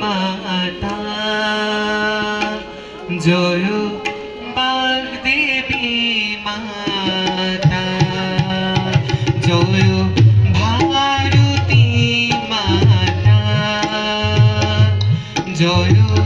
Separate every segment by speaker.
Speaker 1: মাতা। জয় বাগদেবী মাতা। জয় ভারতী মাতা। জয়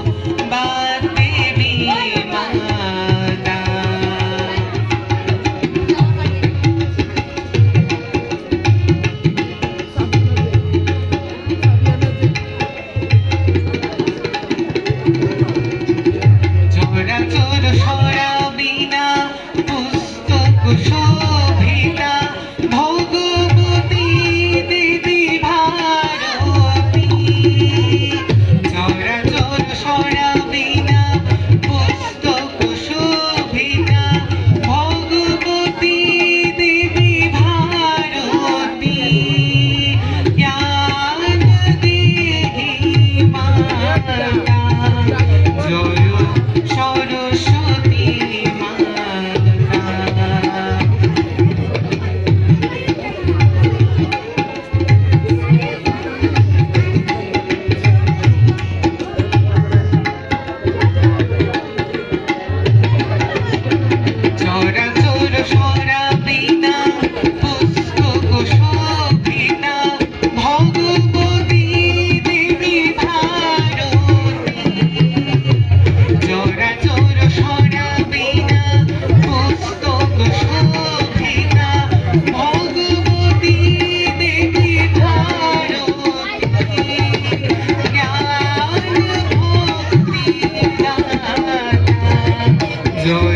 Speaker 1: Yeah. Joy.